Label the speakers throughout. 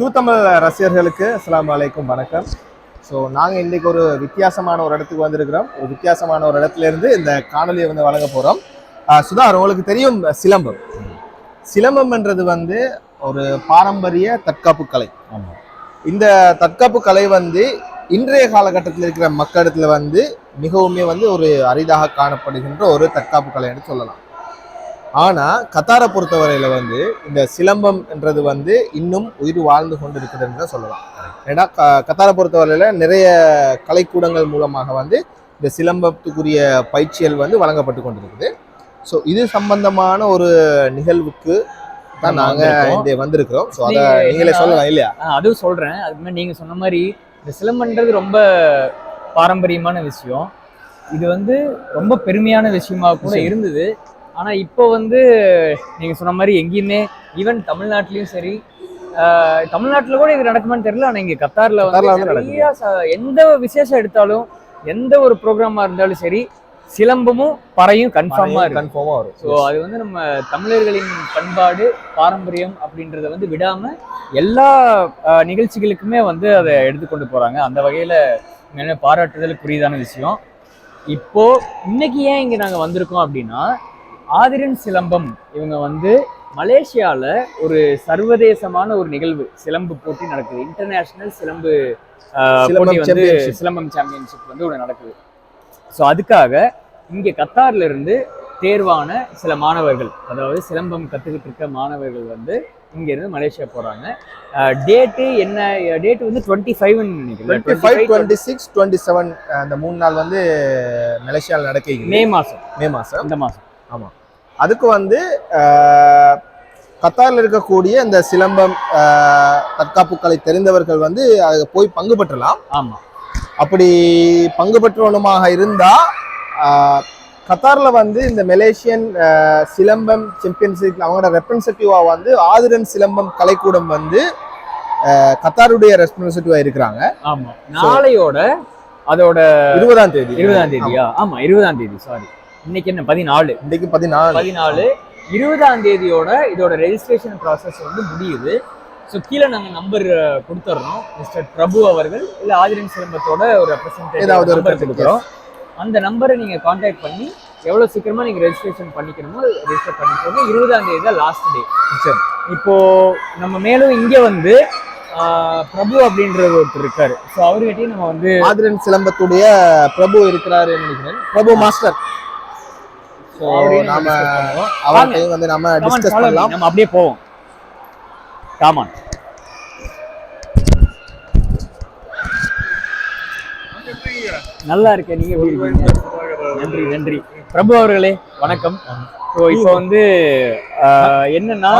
Speaker 1: Q Tamil ரசிகர்களுக்கு அஸ்ஸலாமு அலைக்கும் வணக்கம். ஸோ நாங்கள் இன்றைக்கு ஒரு வித்தியாசமான ஒரு இடத்துக்கு வந்திருக்கிறோம். ஒரு வித்தியாசமான ஒரு இடத்துல இருந்து இந்த காணொலியை வந்து வழங்க போகிறோம் சுதார் உங்களுக்கு தெரியும் சிலம்பம். சிலம்பம்ன்றது வந்து ஒரு பாரம்பரிய தற்காப்பு கலை. இந்த தற்காப்பு கலை வந்து இன்றைய காலகட்டத்தில் இருக்கிற மக்களிடத்துல வந்து மிகவுமே வந்து ஒரு அரிதாக காணப்படுகின்ற ஒரு தற்காப்பு கலைன்னு சொல்லலாம். ஆனா கத்தாரை பொறுத்தவரையில வந்து இந்த சிலம்பம் என்றது வந்து இன்னும் உயிர் வாழ்ந்து கொண்டு இருக்குதுன்னு தான் சொல்லலாம். ஏன்னா க- கத்தாரை பொறுத்தவரையில நிறைய கலைக்கூடங்கள் மூலமாக வந்து இந்த சிலம்பத்துக்குரிய பயிற்சிகள் வந்து வழங்கப்பட்டு கொண்டிருக்குது. ஸோ இது சம்பந்தமான ஒரு நிகழ்வுக்கு தான்
Speaker 2: நம்ம
Speaker 1: நாங்க
Speaker 2: வந்திருக்கோம்.
Speaker 1: இந்த வந்திருக்கிறோம். ஸோ அதை
Speaker 3: நீங்க
Speaker 1: நீங்களே சொல்லலாம் இல்லையா?
Speaker 3: அதுவும் சொல்றேன். அதுக்கு முன்னாடி நீங்க சொன்ன மாதிரி இந்த சிலம்பன்றது ரொம்ப பாரம்பரியமான விஷயம். இது வந்து ரொம்ப பெருமையான விஷயமா கூட. இருந்தது. ஆனா இப்போ வந்து நீங்க சொன்ன மாதிரி எங்கேயுமே ஈவன் தமிழ்நாட்டிலயும் சரி தமிழ்நாட்டுல கூட இது நடக்குமான்னு தெரியல. ஆனா இங்க கத்தார்ல வந்து நிறைய எந்த விசேஷம் எடுத்தாலும் எந்த ஒரு ப்ரோக்ராமா இருந்தாலும் சரி சிலம்பமும் பறையும் கன்ஃபார்மா இருக்கு
Speaker 1: கன்ஃபார்மா வரும்.
Speaker 3: ஸோ அது வந்து நம்ம தமிழர்களின் பண்பாடு பாரம்பரியம் அப்படின்றத வந்து விடாம எல்லா நிகழ்ச்சிகளுக்குமே வந்து அதை எடுத்துக்கொண்டு போறாங்க. அந்த வகையில என்ன பாராட்டுதலுக்குரியதான விஷயம். இப்போ இன்னைக்கு ஏன் இங்க நாங்க வந்திருக்கோம் அப்படின்னா ஆதிரன் சிலம்பம் இவங்க வந்து மலேசியால ஒரு சர்வதேசமான ஒரு நிகழ்வு சிலம்பு போட்டி நடக்குது. இன்டர்நேஷனல் சிலம்பு போட்டி வந்து. சிலம்பம் சாம்பியன்ஷிப் வந்து ஒன்று நடக்குது. ஸோ அதுக்காக இங்கே கத்தார்ல இருந்து தேர்வான சில மாணவர்கள் அதாவது சிலம்பம் கத்துக்கிட்டு இருக்க மாணவர்கள் வந்து இங்க இருந்து மலேசியா போறாங்க. டேட்டு என்ன டேட் வந்து twenty five
Speaker 1: twenty five twenty six twenty seven அந்த மூணு நாள் வந்து மலேசியாவில்
Speaker 3: மே
Speaker 1: நடக்குது
Speaker 3: மாசம்.
Speaker 1: மே மாதம்
Speaker 3: இந்த மாசம்.
Speaker 1: அதுக்கு வந்து கத்தாரில் இருக்கக்கூடிய இந்த சிலம்பம் அஹ், தற்காப்பு கலை தெரிந்தவர்கள் வந்து அது போய் பங்கு பெற்றலாம்.
Speaker 3: ஆமா.
Speaker 1: அப்படி பங்கு பெற்றவனுமாக இருந்தா அஹ், கத்தார்ல வந்து இந்த மலேசியன் சிலம்பம் சாம்பியன்ஷிப் அவங்களோட ரெப்ரசன்டேட்டிவா வந்து ஆதிரன் சிலம்பம் கலைக்கூடம் வந்து கத்தாருடைய ரெப்ரசன்டேட்டிவா இருக்கிறாங்க.
Speaker 3: ஆமா. நாளையோட அதோட
Speaker 1: இருபதாம் தேதி.
Speaker 3: இருபதாம் தேதியா? ஆமா இருபதாம் தேதி சாரி இன்னைக்கு என்ன? பதினாலு.
Speaker 1: இன்னைக்கு பதினாலு.
Speaker 3: பதினாலு. இருபதாம் தேதியோட இதோட ரெஜிஸ்ட்ரேஷன் ப்ராசஸ் வந்து முடியுது. ஸோ கீழே நாங்கள் நம்பர் கொடுத்துட்றோம் மிஸ்டர் பிரபு அவர்கள் இல்லை ஆதிரன் சிலம்பத்தோட ஒரு ரெப்ரசன்டேட்டிவ்
Speaker 1: contact,
Speaker 3: கொடுக்குறோம். அந்த நம்பரை நீங்கள் காண்டாக்ட் பண்ணி எவ்வளோ சீக்கிரமாக நீங்கள் ரெஜிஸ்ட்ரேஷன் பண்ணிக்கணுமோ ரெஜிஸ்டர் பண்ணிக்கோங்க. இருபதாம் தேதி தான் லாஸ்ட் டே
Speaker 1: சரி.
Speaker 3: இப்போ நம்ம மேலும் இங்கே வந்து பிரபு அப்படின்ற ஒருத்தர் இருக்காரு. ஸோ அவர்கிட்டயும் நம்ம வந்து
Speaker 1: ஆதிரன் சிலம்பத்துடைய பிரபு இருக்கிறாரு நினைக்கிறேன். பிரபு மாஸ்டர் ஸோ
Speaker 3: நம்ம
Speaker 1: நாம. அவர்கிட்ட வந்து டிஸ்கஸ். பண்ணலாம்.
Speaker 3: நம்ம அப்படியே போவோம். காமான் நல்லா இருக்கேன். நீங்க எப்படி இருக்கீங்க? நன்றி நன்றி. பிரபு அவர்களே வணக்கம். ஸோ இப்போ வந்து என்னன்னா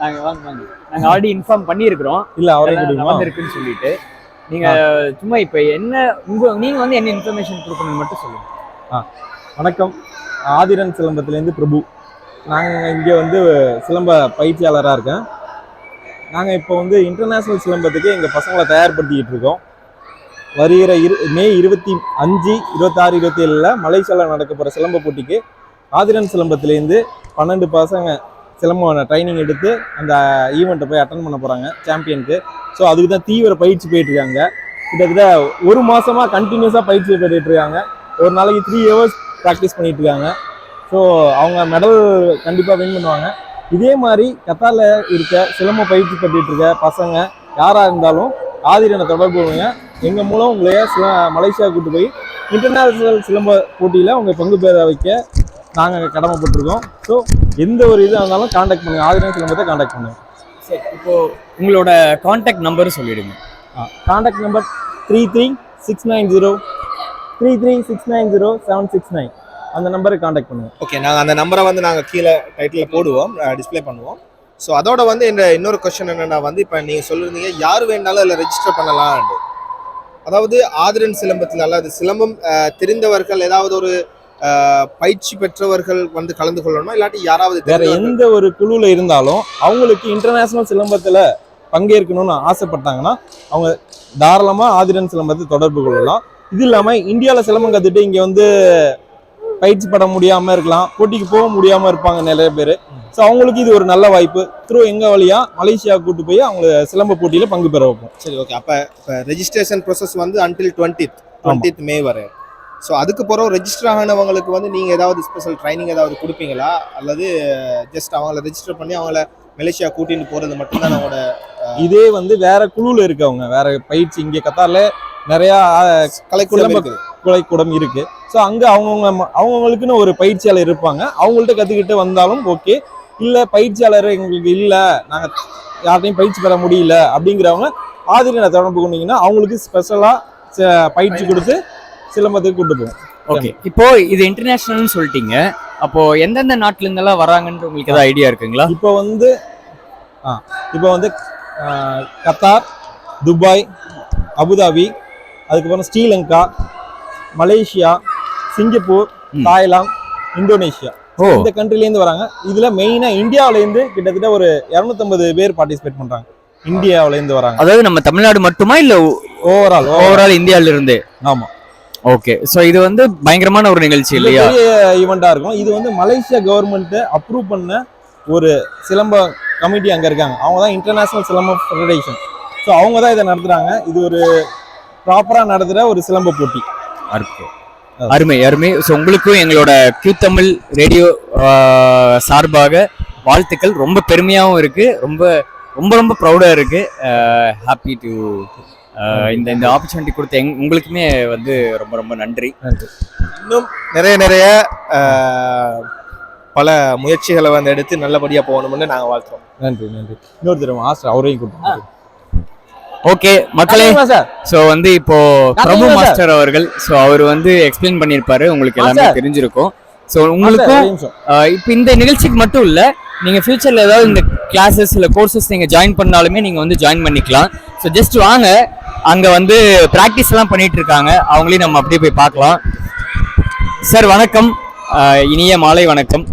Speaker 3: நாங்க வாங்க வாங்க. நாங்க ஆல்ரெடி இன்ஃபார்ம் பண்ணியிருக்கிறோம்.
Speaker 1: இல்ல அவரே
Speaker 3: நடந்திருக்குன்னு சொல்லிட்டு. நீங்க சும்மா இப்போ என்ன உங்க நீங்க வந்து என்ன இன்ஃபர்மேஷன் கொடுக்கணும்னு மட்டும் சொல்லுங்க.
Speaker 2: வணக்கம். ஆதிரன் சிலம்பத்துலேருந்து பிரபு. நாங்கள் இங்கே வந்து சிலம்ப பயிற்சியாளராக இருக்கேன். நாங்கள் இப்போ வந்து இன்டர்நேஷ்னல் சிலம்பத்துக்கு எங்கள் பசங்களை தயார்படுத்திக்கிட்டு இருக்கோம். வருகிற இரு மே இருபத்தி அஞ்சு இருபத்தாறு இருபத்தி ஏழில் மலேசியாவில் நடக்க போகிற சிலம்ப போட்டிக்கு ஆதிரன் சிலம்பத்துலேருந்து பன்னெண்டு பசங்க சிலம்பம் ட்ரைனிங் எடுத்து அந்த ஈவெண்ட்டை போய் அட்டன் பண்ண போகிறாங்க சாம்பியனுக்கு ஸோ அதுக்கு தான் தீவிர பயிற்சி போயிட்டுருக்காங்க. கிட்டத்தட்ட ஒரு மாதமாக கண்டினியூஸாக பயிற்சி போயிட்டுருக்காங்க. இருக்காங்க ஒரு நாளைக்கு த்ரீ ஹவர்ஸ் ப்ராக்டிஸ் பண்ணிட்டு இருக்காங்க ஸோ அவங்க மெடல் கண்டிப்பாக வின் பண்ணுவாங்க. இதே மாதிரி கத்தாரில் இருக்க சிலம்ப பயிற்சி பெற்றுட்டு இருக்க பசங்க யாராக இருந்தாலும் ஆதிரனை தொடர்பு கொள்ளுங்க. எங்கள் மூலம் உங்களைய சில மலேசியா கூட்டு போய் இன்டர்நேஷனல் சிலம்ப போட்டியில் உங்கள் பங்கு பெற வைக்க நாங்கள் கடமைப்பட்டிருக்கோம். ஸோ எந்த ஒரு இது இருந்தாலும் காண்டாக்ட் பண்ணுங்க. ஆதிரன் சிலம்பத்தை காண்டாக்ட் பண்ணுங்க.
Speaker 3: சரி இப்போ உங்களோட காண்டாக்ட் நம்பர் சொல்லிடுங்க.
Speaker 2: Contact number three three six nine zero three three six nine zero seven six nine அந்த நம்பருக்கு காண்டாக்ட் பண்ணுங்க.
Speaker 1: ஓகே நாங்கள் அந்த நம்பரை வந்து நாங்கள் கீழே டைட்டில் போடுவோம் டிஸ்ப்ளே பண்ணுவோம். ஸோ அதோட வந்து இந்த இன்னொரு கொஸ்டின் என்னன்னா வந்து இப்போ நீங்கள் சொல்லியிருந்தீங்க யார் வேணாலும் அதில் ரெஜிஸ்டர் பண்ணலாம்னு அதாவது ஆதிரன் சிலம்பத்தில் அல்லது சிலம்பம் தெரிந்தவர்கள் ஏதாவது ஒரு பயிற்சி பெற்றவர்கள் வந்து கலந்து கொள்ளணும்? இல்லாட்டி யாராவது
Speaker 2: வேற எந்த ஒரு குழுவில் இருந்தாலும் அவங்களுக்கு இன்டர்நேஷனல் சிலம்பத்தில் பங்கேற்கணும்னு ஆசைப்பட்டாங்கன்னா அவங்க தாராளமாக ஆதிரன் சிலம்பத்தை தொடர்பு கொள்ளலாம். இது இல்லாமல் இந்தியாவில் சிலம்பம் கற்றுட்டு இங்கே வந்து பயிற்சி பட முடியாமல் இருக்கலாம் போட்டிக்கு போக முடியாமல் இருப்பாங்க நிறைய பேர். ஸோ அவங்களுக்கு இது ஒரு நல்ல வாய்ப்பு. த்ரூ எங்க வழியா மலேசியா கூட்டு போய் அவங்க சிலம்ப போட்டியில பங்கு பெற வைப்போம்.
Speaker 1: சரி ஓகே அப்போ இப்போ ரெஜிஸ்ட்ரேஷன் ப்ரோசஸ் வந்து அன்டில் டுவெண்ட்டித் டுவெண்ட்டித் மே வரை. ஸோ அதுக்கு பிறகு ரெஜிஸ்டர் ஆனவங்களுக்கு வந்து நீங்கள் ஏதாவது ஸ்பெஷல் ட்ரைனிங் ஏதாவது கொடுப்பீங்களா? அல்லது ஜஸ்ட் அவங்கள ரெஜிஸ்டர் பண்ணி அவங்கள மலேசியா கூட்டிட்டு போகிறது மட்டும்தான் அவங்களோட
Speaker 2: இதே வந்து வேற குழுல இருக்கவங்க வேற பயிற்சி இங்க கத்தார்ல நிறைய
Speaker 1: கலைக்குழு
Speaker 2: சிலம்ப-
Speaker 1: இருக்குது.
Speaker 2: குலைக்கூடம் இருக்கு. ஸோ அங்க அவங்கவுங்க அவங்கவங்களுக்குன்னு ஒரு பயிற்சியாளர் இருப்பாங்க. அவங்கள்ட்ட கத்துக்கிட்டு வந்தாலும் ஓகே இல்ல பயிற்சியாளர் எங்களுக்கு இல்ல. நாங்க யார்ட்டையும் பயிற்சி பெற முடியல அப்படிங்கிறவங்க ஆதிரியனை தொடர்பு கொண்டீங்கன்னா அவங்களுக்கு ஸ்பெஷலா பயிற்சி கொடுத்து சிலம்பத்துக்கு கூட்டு போவோம்.
Speaker 3: ஓகே இப்போ இது இன்டர்நேஷனல்னு சொல்லிட்டீங்க. அப்போ எந்தெந்த நாட்டுல இருந்தெல்லாம் வராங்கன்ற உங்களுக்கு ஏதாவது ஐடியா இருக்குங்களா?
Speaker 2: இப்போ வந்து ஆ இப்போ வந்து கத்தார் துபாய் அபுதாபி அதுக்கப்புறம் Sri Lanka Malaysia Singapore. Thailand Indonesia. இந்த கண்ட்ரில இருந்து வராங்க. இதுல மெயினா இந்தியாவுல இருந்து கிட்டத்தட்ட ஒரு 250 பேர் பார்ட்டிசிபேட் பண்றாங்க. இந்தியாவுல இருந்து வராங்க.
Speaker 3: அதாவது நம்ம தமிழ்நாடு மட்டுமா இல்ல
Speaker 2: ஓவரால்
Speaker 3: ஓவரால் இந்தியால இருந்து
Speaker 2: ஆமா.
Speaker 3: ஓகே. சோ இது வந்து பயங்கரமான ஒரு நிகழ்ச்சி இல்லையா?
Speaker 2: பெரிய ஈவெண்டா இருக்கும். இது வந்து மலேசியா கவர்மெண்ட் அப்ரூவ் பண்ண ஒரு சிலம்ப கமிட்டி அங்க இருக்காங்க. அவங்க தான் இன்டர்நேஷனல் சிலம்ப ஃபெடரேஷன் ஸோ அவங்க தான் இதை நடத்துறாங்க. இது ஒரு ப்ராப்பரா நடத்துற ஒரு சிலம்ப போட்டி.
Speaker 3: அருமை. அருமை அருமை. ஸோ உங்களுக்கும் எங்களோட கியூ தமிழ் ரேடியோ சார்பாக வாழ்த்துக்கள். ரொம்ப பெருமையாகவும் இருக்கு. ரொம்ப ரொம்ப ரொம்ப ப்ரௌடா இருக்கு. ஹாப்பி டு இந்த இந்த ஆப்பர்ச்சுனிட்டி கொடுத்த எங் உங்களுக்குமே வந்து ரொம்ப ரொம்ப நன்றி.
Speaker 1: இன்னும் நிறைய நிறைய பல முயற்சிகளை வந்து எடுத்து நல்லபடியாக போகணும்னு நாங்கள் வாழ்த்துறோம்.
Speaker 2: நன்றி நன்றி. இன்னொரு தடவை ஆஸ்டர் அவரையும் கூப்பிட்டு
Speaker 3: ஓகே மக்களே. ஸோ வந்து இப்போ பிரபு? மாஸ்டர் அவர்கள் ஸோ அவர் வந்து எக்ஸ்பிளைன் பண்ணியிருப்பாரு உங்களுக்கு எல்லாமே
Speaker 2: சார்.
Speaker 3: தெரிஞ்சிருக்கும். ஸோ உங்களுக்கும் ஆஹ் இப்போ இந்த நிகழ்ச்சிக்கு மட்டும் இல்ல நீங்க ஃபியூச்சர்ல ஏதாவது இந்த கிளாஸஸ் இல்ல கோர்சஸ் நீங்க ஜாயின் பண்ணாலுமே நீங்க வந்து ஜாயின் பண்ணிக்கலாம். ஸோ ஜஸ்ட் வாங்க அங்க வந்து ப்ராக்டிஸ் எல்லாம் பண்ணிட்டு இருக்காங்க. அவங்களையும் நம்ம அப்படியே போய் பார்க்கலாம். சார் வணக்கம். இனிய மாலை வணக்கம்.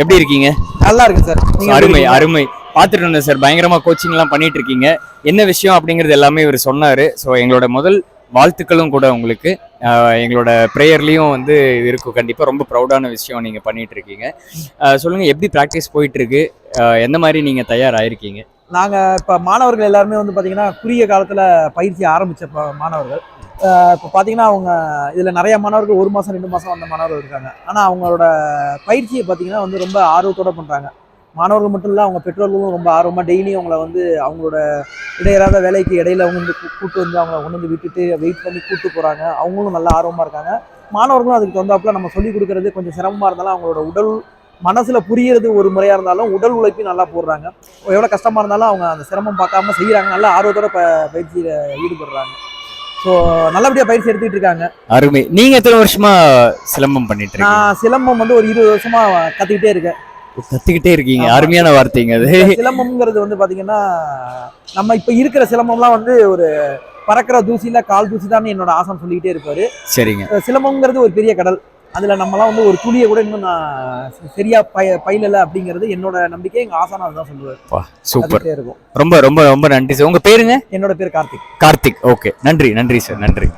Speaker 3: எப்படி இருக்கீங்க?
Speaker 4: நல்லா இருக்கு சார்.
Speaker 3: அருமை அருமை. பார்த்துட்டு இருந்தேன் சார். பயங்கரமாக கோச்சிங்லாம் பண்ணிட்டு இருக்கீங்க. என்ன விஷயம் அப்படிங்கிறது எல்லாமே இவர் சொன்னார். ஸோ எங்களோட முதல் வாழ்த்துக்களும் கூட உங்களுக்கு. எங்களோட ப்ரேயர்லேயும் வந்து இருக்கும். கண்டிப்பாக ரொம்ப ப்ரௌடான விஷயம் நீங்கள் பண்ணிட்டு இருக்கீங்க. சொல்லுங்கள் எப்படி ப்ராக்டிஸ் போயிட்டுருக்கு? எந்த மாதிரி நீங்கள் தயாராகிருக்கீங்க
Speaker 4: நாங்கள் இப்போ மாணவர்கள் எல்லாருமே வந்து பார்த்திங்கன்னா குறுகிய காலத்தில் பயிற்சி ஆரம்பித்த மாணவர்கள். இப்போ பார்த்தீங்கன்னா அவங்க இதில் நிறைய மாணவர்கள் ஒரு மாதம் ரெண்டு மாதம் வந்த மாணவர்கள் இருக்காங்க. ஆனால் அவங்களோட பயிற்சியை பார்த்தீங்கன்னா வந்து ரொம்ப ஆர்வத்தோட பண்ணுறாங்க மாணவர்கள் மட்டும் இல்ல அவங்க பெற்றோர்களும் ரொம்ப ஆர்வமா டெய்லியும் அவங்கள வந்து அவங்களோட இடையறாத வேலைக்கு இடையில அவங்க வந்து கூட்டு வந்து அவங்கள கொண்டு வந்து விட்டுட்டு வெயிட் பண்ணி கூட்டு போறாங்க. அவங்களும் நல்லா ஆர்வமா இருக்காங்க. மாணவர்களும் அதுக்கு தகுந்தாப்புல நம்ம சொல்லி கொடுக்கறது கொஞ்சம் சிரமமா இருந்தாலும் அவங்களோட உடல் மனசுல புரியறது ஒரு முறையா இருந்தாலும் உடல் உழைப்பையும் நல்லா போடுறாங்க. எவ்வளோ கஷ்டமா இருந்தாலும் அவங்க அந்த சிரமம் பார்க்காம செய்யறாங்க நல்ல ஆர்வத்தோட ப பயிற்சியில ஈடுபடுறாங்க. ஸோ நல்லபடியா பயிற்சி எடுத்துக்கிட்டு இருக்காங்க.
Speaker 3: அருமை. நீங்க எத்தனை வருஷமா சிலம்பம் பண்ணிட்டு
Speaker 4: நான் சிலம்பம் வந்து ஒரு இருபது வருஷமா கத்துக்கிட்டே இருக்கேன்.
Speaker 3: கத்துக்கிட்டே இருக்கீங்க. அருமையான வார்த்தைங்க அது.
Speaker 4: சிலம்பம்ங்கிறது வந்து பாத்தீங்கன்னா நம்ம இப்ப இருக்கிற சிலம்பம்லாம் வந்து ஒரு பறக்கிற தூசியில கால் தூசி தான் என்னோட ஆசம் சொல்லிக்கிட்டே இருப்பாரு.
Speaker 3: சரிங்க.
Speaker 4: சிலம்பம்ங்கிறது ஒரு பெரிய கடல். அதுல நம்மலாம் வந்து ஒரு துளியை கூட இன்னும் நான் சரியா பய பயிலல அப்படிங்கிறது என்னோட நம்பிக்கை எங்க ஆசானம் அதுதான் சொல்லுவார்.
Speaker 3: சூப்பர்.
Speaker 4: இருக்கும்.
Speaker 3: ரொம்ப ரொம்ப ரொம்ப நன்றி சார். உங்க பேருங்க?
Speaker 4: என்னோட பேர் கார்த்திக்.
Speaker 3: கார்த்திக். ஓகே. நன்றி நன்றி சார் நன்றி.